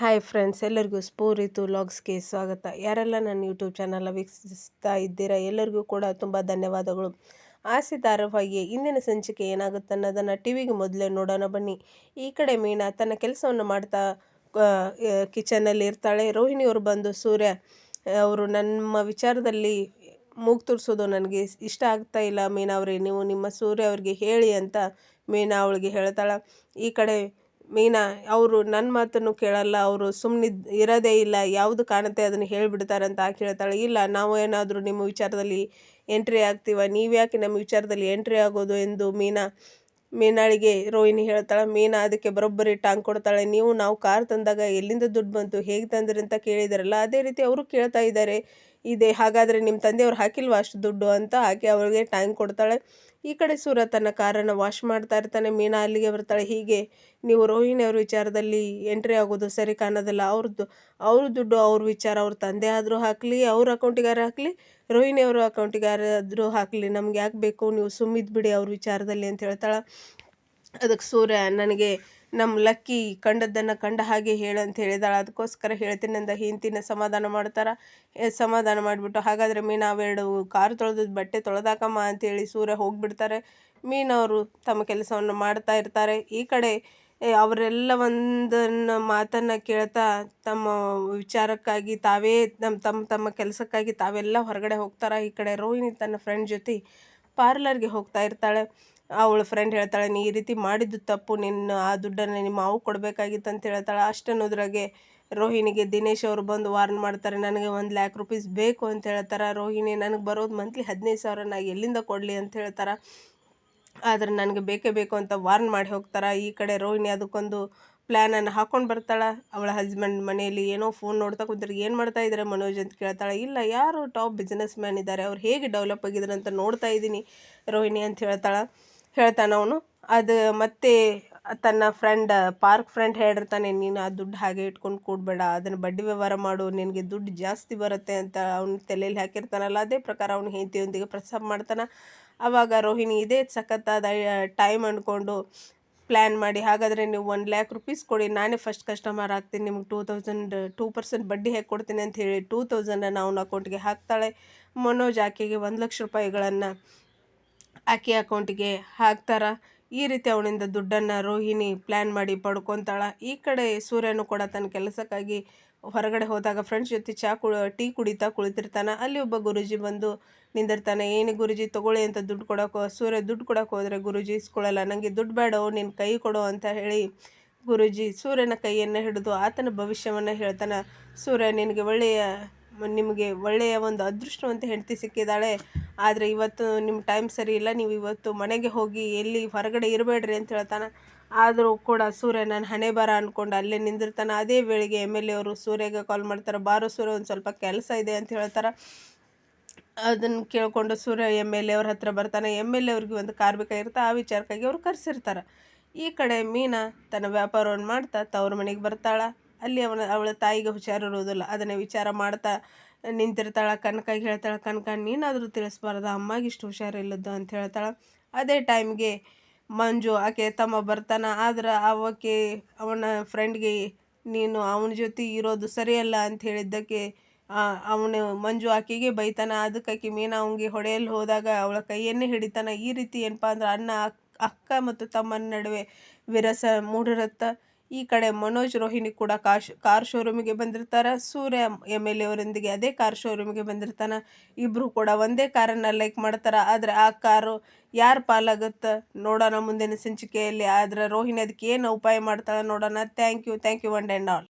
Hi friends ಎಲ್ಲರಿಗೂ ಸ್ಫೂರಿತು ಲಾಗ್ಸ್ಗೆ ಸ್ವಾಗತ. ಯಾರೆಲ್ಲ ನನ್ನ ಯೂಟ್ಯೂಬ್ ಚಾನಲ್ನ ವೀಕ್ಷಿಸ್ತಾ ಇದ್ದೀರಾ, ಎಲ್ಲರಿಗೂ ಕೂಡ ತುಂಬ ಧನ್ಯವಾದಗಳು. ಆಸೆ ಧಾರಾವಾಹಿಯ ಇಂದಿನ ಸಂಚಿಕೆ ಏನಾಗುತ್ತೆ ಅನ್ನೋದನ್ನು ಟಿ ವಿಗೆ ಮೊದಲೇ ನೋಡೋಣ ಬನ್ನಿ. ಈ ಕಡೆ ಮೀನಾ ತನ್ನ ಕೆಲಸವನ್ನು ಮಾಡ್ತಾ ಕಿಚನಲ್ಲಿ ಇರ್ತಾಳೆ. ರೋಹಿಣಿಯವರು ಬಂದು ಸೂರ್ಯ, ಅವರು ನಮ್ಮ ವಿಚಾರದಲ್ಲಿ ಮೂಗು ತುರ್ಸೋದು ನನಗೆ ಇಷ್ಟ ಆಗ್ತಾ ಇಲ್ಲ ಮೀನಾ ಅವರೇ, ನೀವು ನಿಮ್ಮ ಸೂರ್ಯ ಅವ್ರಿಗೆ ಹೇಳಿ ಅಂತ ಮೀನಾ ಅವಳಿಗೆ ಹೇಳ್ತಾಳೆ. ಈ ಕಡೆ ಮೀನಾ, ಅವರು ನನ್ನ ಮಾತನ್ನು ಕೇಳಲ್ಲ, ಅವರು ಸುಮ್ಮನೆ ಇರೋದೇ ಇಲ್ಲ, ಯಾವುದು ಕಾಣುತ್ತೆ ಅದನ್ನು ಹೇಳಿಬಿಡ್ತಾರೆ ಅಂತ ಆಕೆ ಹೇಳ್ತಾಳೆ? ಇಲ್ಲ, ನಾವು ಏನಾದರೂ ನಿಮ್ಮ ವಿಚಾರದಲ್ಲಿ ಎಂಟ್ರಿ ಆಗ್ತೀವ, ನೀವು ಯಾಕೆ ನಮ್ಮ ವಿಚಾರದಲ್ಲಿ ಎಂಟ್ರಿ ಆಗೋದು ಎಂದು ಮೀನಾ, ಮೀನಾಳಿಗೆ ರೋಹಿಣಿ ಹೇಳ್ತಾಳೆ. ಮೀನಾ ಅದಕ್ಕೆ ಬರೋಬ್ಬರಿ ಟಾಂಗ್ ಕೊಡ್ತಾಳೆ. ನೀವು, ನಾವು ಕಾರ್ ತಂದಾಗ ಎಲ್ಲಿಂದ ದುಡ್ಡು ಬಂತು, ಹೇಗೆ ತಂದ್ರಿ ಅಂತ ಕೇಳಿದಾರಲ್ಲ? ಅದೇ ರೀತಿ ಅವರು ಕೇಳ್ತಾ ಇದ್ದಾರೆ. ಇದೆ, ಹಾಗಾದರೆ ನಿಮ್ಮ ತಂದೆಯವ್ರು ಹಾಕಿಲ್ವಾ ಅಷ್ಟು ದುಡ್ಡು ಅಂತ ಹಾಕಿ ಅವರಿಗೆ ಟೈಮ್ ಕೊಡ್ತಾಳೆ. ಈ ಕಡೆ ಸೂರ ತನ್ನ ಕಾರನ್ನು ವಾಶ್ ಮಾಡ್ತಾ ಇರ್ತಾನೆ. ಮೀನಾ ಅಲ್ಲಿಗೆ ಬರ್ತಾಳೆ. ಹೀಗೆ ನೀವು ರೋಹಿಣಿ ಅವ್ರ ವಿಚಾರದಲ್ಲಿ ಎಂಟ್ರಿ ಆಗೋದು ಸರಿ ಕಾಣೋದಲ್ಲ. ಅವ್ರದ್ದು ಅವ್ರ ದುಡ್ಡು ಅವ್ರ ವಿಚಾರ, ಅವ್ರ ತಂದೆ ಆದರೂ ಹಾಕಲಿ, ಅವ್ರ ಅಕೌಂಟಿಗಾರ ಹಾಕಲಿ ರೋಹಿಣಿ ಅವ್ರ ಅಕೌಂಟಿಗಾರಾದರೂ ಹಾಕಲಿ. ನಮ್ಗೆ ಯಾಕೆ ಬೇಕು? ನೀವು ಸುಮ್ಮಿದ್ಬಿಡಿ ಅವ್ರ ವಿಚಾರದಲ್ಲಿ ಅಂತ ಹೇಳ್ತಾಳೆ. ಅದಕ್ಕೆ ಸೂರ್ಯ ನನಗೆ ನಮ್ಮ ಲಕ್ಕಿ ಕಂಡದ್ದನ್ನು ಕಂಡ ಹಾಗೆ ಹೇಳು ಅಂತ ಹೇಳಿದಾಳೆ. ಅದಕ್ಕೋಸ್ಕರ ಹೇಳ್ತೀನಿ ಅಂದ ಹಿಂತಿನ ಸಮಾಧಾನ ಮಾಡ್ತಾರೆ. ಸಮಾಧಾನ ಮಾಡಿಬಿಟ್ಟು, ಹಾಗಾದರೆ ಮೀನು ಅವೆರಡು ಕಾರು ತೊಳೆದು ಬಟ್ಟೆ ತೊಳೆದಾಕಮ್ಮ ಅಂತೇಳಿ ಸೂರ್ಯ ಹೋಗಿಬಿಡ್ತಾರೆ. ಮೀನವರು ತಮ್ಮ ಕೆಲಸವನ್ನು ಮಾಡ್ತಾ ಇರ್ತಾರೆ. ಈ ಕಡೆ ಅವರೆಲ್ಲ ಒಂದನ್ನು ಮಾತನ್ನು ಕೇಳ್ತಾ ತಮ್ಮ ವಿಚಾರಕ್ಕಾಗಿ ತಾವೇ ನಮ್ಮ ತಮ್ಮ ತಮ್ಮ ಕೆಲಸಕ್ಕಾಗಿ ತಾವೆಲ್ಲ ಹೊರಗಡೆ ಹೋಗ್ತಾರೆ. ಈ ಕಡೆ ರೋಹಿಣಿ ತನ್ನ ಫ್ರೆಂಡ್ ಜೊತೆ ಪಾರ್ಲರ್ಗೆ ಹೋಗ್ತಾ ಇರ್ತಾಳೆ. ಅವಳ ಫ್ರೆಂಡ್ ಹೇಳ್ತಾಳೆ, ನೀ ಈ ರೀತಿ ಮಾಡಿದ್ದು ತಪ್ಪು, ನಿನ್ನ ಆ ದುಡ್ಡನ್ನು ನಿಮ್ಮ ಮಾವು ಕೊಡಬೇಕಾಗಿತ್ತು ಅಂತ ಹೇಳ್ತಾಳೆ. ಅಷ್ಟನ್ನೋದ್ರಾಗೆ ರೋಹಿಣಿಗೆ ದಿನೇಶ್ ಅವರು ಬಂದು ವಾರ್ನ್ ಮಾಡ್ತಾರೆ, ನನಗೆ ಒಂದು ಲ್ಯಾಕ್ ರುಪೀಸ್ ಬೇಕು ಅಂತ ಹೇಳ್ತಾರೆ, ರೋಹಿಣಿ ನನಗೆ ಬರೋದು ಮಂತ್ಲಿ ಹದಿನೈದು ಸಾವಿರ ನಾ ಎಲ್ಲಿಂದ ಕೊಡಲಿ ಅಂತ ಹೇಳ್ತಾರೆ. ಆದರೆ ನನಗೆ ಬೇಕೇ ಬೇಕು ಅಂತ ವಾರ್ನ್ ಮಾಡಿ ಹೋಗ್ತಾರೆ. ಈ ಕಡೆ ರೋಹಿಣಿ ಅದಕ್ಕೊಂದು ಪ್ಲ್ಯಾನನ್ನು ಹಾಕ್ಕೊಂಡು ಬರ್ತಾಳೆ. ಅವಳ ಹಸ್ಬೆಂಡ್ ಮನೆಯಲ್ಲಿ ಏನೋ ಫೋನ್ ನೋಡ್ತಾ ಕೂತ್ರೆ ಏನು ಮಾಡ್ತಾ ಇದ್ದಾರೆ ಮನೋಜ್ ಅಂತ ಕೇಳ್ತಾಳೆ. ಇಲ್ಲ, ಯಾರು ಟಾಪ್ ಬಿಸ್ನೆಸ್ ಮ್ಯಾನ್ ಇದ್ದಾರೆ ಅವ್ರು ಹೇಗೆ ಡೆವಲಪ್ ಆಗಿದ್ದಾರೆ ಅಂತ ನೋಡ್ತಾ ಇದ್ದೀನಿ ರೋಹಿಣಿ ಅಂತ ಹೇಳ್ತಾಳೆ. ಹೇಳ್ತಾನೆ ಅವನು. ಅದು ಮತ್ತೆ ತನ್ನ ಫ್ರೆಂಡ್ ಪಾರ್ಕ್ ಫ್ರೆಂಡ್ ಹೇಳಿರ್ತಾನೆ, ನೀನು ಆ ದುಡ್ಡು ಹಾಗೆ ಇಟ್ಕೊಂಡು ಕೂಡಬೇಡ, ಅದನ್ನು ಬಡ್ಡಿ ವ್ಯವಹಾರ ಮಾಡು, ನಿನಗೆ ದುಡ್ಡು ಜಾಸ್ತಿ ಬರುತ್ತೆ ಅಂತ ಅವನ ತಲೆಯಲ್ಲಿ ಹಾಕಿರ್ತಾನಲ್ಲ, ಅದೇ ಪ್ರಕಾರ ಅವನು ಹೆಂಡತಿಯೊಂದಿಗೆ ಪ್ರಸ್ತಾಪ ಮಾಡ್ತಾನೆ. ಆವಾಗ ರೋಹಿಣಿ ಇದೇ ಸಖತ್ತಾದ ಟೈಮ್ ಅಂದ್ಕೊಂಡು ಪ್ಲ್ಯಾನ್ ಮಾಡಿ, ಹಾಗಾದರೆ ನೀವು ಒನ್ ಲ್ಯಾಕ್ ರುಪೀಸ್ ಕೊಡಿ, ನಾನೇ ಫಸ್ಟ್ ಕಸ್ಟಮರ್ ಆಗ್ತೀನಿ, ನಿಮ್ಗೆ ಟೂ ತೌಸಂಡ್ ಟೂ ಪರ್ಸೆಂಟ್ ಬಡ್ಡಿ ಹೇಗೆ ಕೊಡ್ತೀನಿ ಅಂತ ಹೇಳಿ ಟೂ ತೌಸಂಡನ್ನು ಅವನ ಅಕೌಂಟ್ಗೆ ಹಾಕ್ತಾಳೆ. ಮನೋಜ್ ಆಕೆಗೆ ಒಂದು ಲಕ್ಷ ರೂಪಾಯಿಗಳನ್ನು ಆಕೆ ಅಕೌಂಟಿಗೆ ಹಾಕ್ತಾರೆ. ಈ ರೀತಿ ಅವನಿಂದ ದುಡ್ಡನ್ನು ರೋಹಿಣಿ ಪ್ಲ್ಯಾನ್ ಮಾಡಿ ಪಡ್ಕೊತಾಳೆ. ಈ ಕಡೆ ಸೂರ್ಯನು ಕೂಡ ತನ್ನ ಕೆಲಸಕ್ಕಾಗಿ ಹೊರಗಡೆ ಹೋದಾಗ ಫ್ರೆಂಡ್ಸ್ ಜೊತೆ ಚಾ ಕು ಟೀ ಕುಡಿತಾ ಕುಳಿತಿರ್ತಾನೆ. ಅಲ್ಲಿ ಒಬ್ಬ ಗುರುಜಿ ಬಂದು ನಿಂದಿರ್ತಾನೆ, ಏನು ಗುರುಜಿ, ತೊಗೊಳ್ಳಿ ಅಂತ ದುಡ್ಡು ಕೊಡೋಕೆ ಸೂರ್ಯ ದುಡ್ಡು ಕೊಡೋಕೆ ಹೋದರೆ ಗುರುಜಿ ಇಸ್ಕೊಳ್ಳಲ್ಲ ನನಗೆ ದುಡ್ಡು ಬೇಡ ನಿನ್ನ ಕೈ ಕೊಡು ಅಂತ ಹೇಳಿ ಗುರುಜಿ ಸೂರ್ಯನ ಕೈಯನ್ನು ಹಿಡಿದು ಆತನ ಭವಿಷ್ಯವನ್ನು ಹೇಳ್ತಾನೆ. ಸೂರ್ಯ, ನಿನಗೆ ಒಳ್ಳೆಯ, ನಿಮಗೆ ಒಳ್ಳೆಯ ಒಂದು ಅದೃಷ್ಟವಂತ ಹೆಂಡತಿ ಸಿಕ್ಕಿದ್ದಾಳೆ ಆದರೆ ಇವತ್ತು ನಿಮ್ಮ ಟೈಮ್ ಸರಿ ಇಲ್ಲ, ನೀವು ಇವತ್ತು ಮನೆಗೆ ಹೋಗಿ ಎಲ್ಲಿ ಹೊರಗಡೆ ಇರಬೇಡ್ರಿ ಅಂತ ಹೇಳ್ತಾನೆ. ಆದರೂ ಕೂಡ ಸೂರ್ಯ, ನಾನು ಹಣೆ ಬರ ಅಂದ್ಕೊಂಡು ಅಲ್ಲೇ ನಿಂದಿರ್ತಾನೆ. ಅದೇ ವೇಳೆಗೆ ಎಂ ಎಲ್ ಎ ಅವರು ಸೂರ್ಯಗೆ ಕಾಲ್ ಮಾಡ್ತಾರೆ. ಬಾರೋ ಸೂರ್ಯ, ಒಂದು ಸ್ವಲ್ಪ ಕೆಲಸ ಇದೆ ಅಂತ ಹೇಳ್ತಾರೆ. ಅದನ್ನು ಕೇಳಿಕೊಂಡು ಸೂರ್ಯ ಎಂ ಎಲ್ ಎ ಅವ್ರ ಹತ್ರ ಬರ್ತಾನೆ. ಎಂ ಎಲ್ ಎ ಅವ್ರಿಗೆ ಒಂದು ಕಾರ್ ಬೇಕಾಗಿರುತ್ತೆ ಆ ವಿಚಾರಕ್ಕಾಗಿ ಅವರು ಕರೆಸಿರ್ತಾರೆ. ಈ ಕಡೆ ಮೀನಾ ತನ್ನ ವ್ಯಾಪಾರವನ್ನು ಮಾಡ್ತಾ ತವ್ರ ಮನೆಗೆ ಬರ್ತಾಳೆ. ಅಲ್ಲಿ ಅವನ, ಅವಳ ತಾಯಿಗೆ ಹುಷಾರಿರುವುದಿಲ್ಲ. ಅದನ್ನು ವಿಚಾರ ಮಾಡ್ತಾ ನಿಂತಿರ್ತಾಳೆ ಕನಕಾಗಿ ಹೇಳ್ತಾಳೆ ಕನಕ ನೀನಾದರೂ ತಿಳಿಸ್ಬಾರ್ದ, ಅಮ್ಮಗೆ ಇಷ್ಟು ಹುಷಾರಿಲ್ಲದ್ದು ಅಂತ ಹೇಳ್ತಾಳೆ. ಅದೇ ಟೈಮ್ಗೆ ಮಂಜು, ಆಕೆ ತಮ್ಮ ಬರ್ತಾನೆ, ಆದ್ರೆ ಅವಕ್ಕೆ ಅವನ ಫ್ರೆಂಡ್ಗೆ ನೀನು ಅವನ ಜೊತೆ ಇರೋದು ಸರಿಯಲ್ಲ ಅಂತ ಹೇಳಿದ್ದಕ್ಕೆ ಅವನು, ಮಂಜು ಆಕೆಗೆ ಬೈತಾನ. ಅದಕ್ಕೆ ಆಕೆ ಮೀನಾ ಅವನಿಗೆ ಹೊಡೆಯಲು ಹೋದಾಗ ಅವಳ ಕೈಯನ್ನೇ ಹಿಡಿತಾನೆ. ಈ ರೀತಿ ಏನಪ್ಪ ಅಂದ್ರೆ ಅಣ್ಣ, ಅಕ್ಕ ಮತ್ತು ತಮ್ಮನ ನಡುವೆ ವಿರಸ ಮೂಡಿರುತ್ತೆ. ಈ ಕಡೆ ಮನೋಜ್ ರೋಹಿಣಿ ಕೂಡ ಕಾಶ್ ಕಾರ್ ಶೋರೂಮಿಗೆ ಬಂದಿರ್ತಾರೆ. ಸೂರ್ಯ ಎಂ ಎಲ್ ಎ ಅದೇ ಕಾರ್ ಶೋರೂಮಿಗೆ ಬಂದಿರ್ತಾನೆ. ಇಬ್ಬರು ಕೂಡ ಒಂದೇ ಕಾರನ್ನ ಲೈಕ್ ಮಾಡ್ತಾರೆ. ಆದರೆ ಆ ಕಾರು ಯಾರು ಪಾಲಾಗುತ್ತೆ ನೋಡೋಣ ಮುಂದಿನ ಸಂಚಿಕೆಯಲ್ಲಿ. ಆದರೆ ರೋಹಿಣಿ ಅದಕ್ಕೆ ಏನು ಉಪಾಯ ಮಾಡ್ತಾಳೆ ನೋಡೋಣ. Thank you thank you one and all